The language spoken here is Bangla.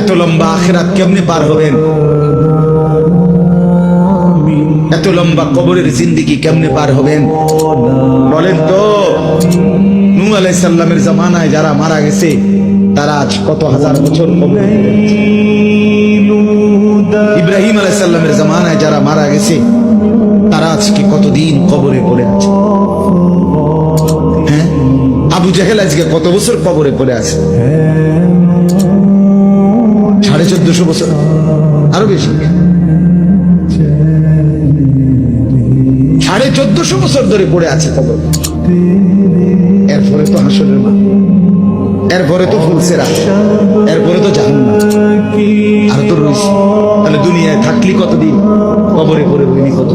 এত লম্বা আখেরাত কেমনে পার হবেন? এত লম্বা কবরের জিন্দিগি কেমনে পার হবেন? বলেন তো জামানায় যারা মারা গেছে, তারা আজ কত হাজার বছর। ইব্রাহিম আলাইসাল্লামের জামানায় যারা মারা গেছে, তারা আজকে কতদিন কবরে পড়ে আছে? জাহেল আজকে, কত বছর কবরে পড়ে আছে? সাড়ে চোদ্দশো বছর। আরও বেশি। সাড়ে চোদ্দশো বছর ধরে পড়ে আছে কবর। এরপরে তো হাসনের মা এরপরে তো ফুলসেরা। এরপরে তো জাহান্নাম। আর তো রয়েছে। তাহলে দুনিয়ায় থাকলি কতদিন? কবরে পড়ে রইনি কত